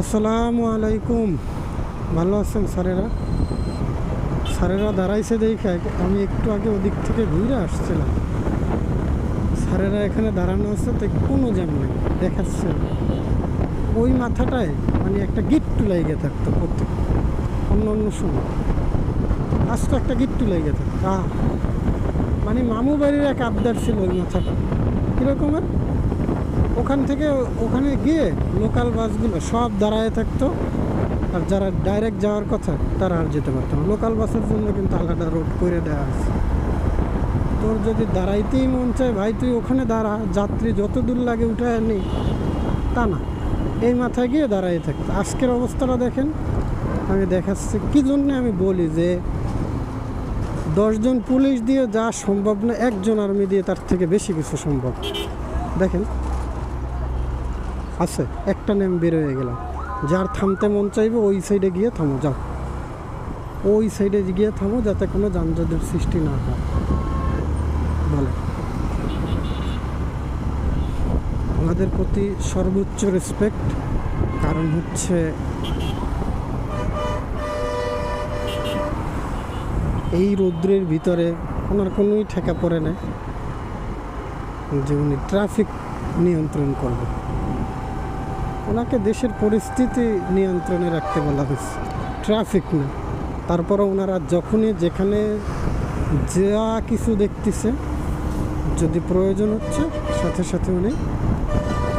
আসসালামু আলাইকুম। ভালো আছেন স্যারেরা? স্যারেরা দাঁড়াইছে দেখে আমি একটু আগে ওদিক থেকে ঘুরে আসছিলাম। স্যারেরা এখানে দাঁড়ানো আছে তো কোনো জ্যাম নেই, দেখাচ্ছে। ওই মাথাটায় মানে একটা গিট্টু লাগিয়ে থাকতো প্রত্যেক অন্য অন্য সময়। আজ তো একটা গিট্টু লাগিয়ে থাকতো। মানে মামু বাড়ির এক আবদার ছিল ওই মাথাটা। কীরকমের? ওখান থেকে ওখানে গিয়ে লোকাল বাসগুলো সব দাঁড়ায় থাকতো। আর যারা ডাইরেক্ট যাওয়ার কথা, তারা আর যেতে পারতো না। লোকাল বাসের জন্য কিন্তু আলাদা রোড করে দেওয়া আছে। তোর যদি দাঁড়াইতেই মন চায়, ভাই, তুই ওখানে দাঁড়া। যাত্রী যত দূর লাগে উঠে আনি তা না। এই মাথায় গিয়ে দাঁড়াই থাকতো। আজকের অবস্থাটা দেখেন, আমি দেখাচ্ছি। কী জন্যে আমি বলি যে, দশজন পুলিশ দিয়ে যা সম্ভব না, একজন আর্মি দিয়ে তার থেকে বেশি কিছু সম্ভব। দেখেন আছে, একটা নেম বের হয়ে গেলাম যার থামতে মন চাইবে ওই সাইডে গিয়ে থামো, যাও। ওই সাইডে গিয়ে থামো যাতে কোনো যানজটের সৃষ্টি না হয়। বলে। ওনাদের প্রতি সর্বোচ্চ রেসপেক্ট কারণ হচ্ছে এই রৌদ্রের ভিতরে ওনার কোনোই ঠেকা পড়ে না যে উনি ট্রাফিক নিয়ন্ত্রণ করবে। ওনাকে দেশের পরিস্থিতি নিয়ন্ত্রণে রাখতে বলা হয়েছে। ট্রাফিক না তারপরে ওনারা যখনই যেখানে যা কিছু দেখতেছে, যদি প্রয়োজন হচ্ছে, সাথে সাথে উনি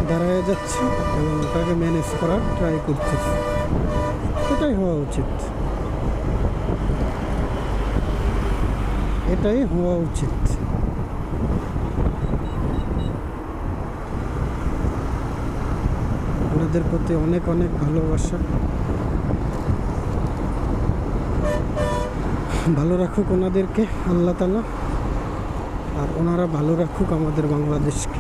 দাঁড়ায় যাচ্ছে এবং ওটাকে ম্যানেজ করার ট্রাই করতেছে। এটাই হওয়া উচিত। এটাই হওয়া উচিত। ওনাদের প্রতি অনেক অনেক ভালোবাসা। ভালো রাখুক ওনাদেরকে, আল্লাহ তালা, আর ওনারা ভালো রাখুক আমাদের বাংলাদেশকে।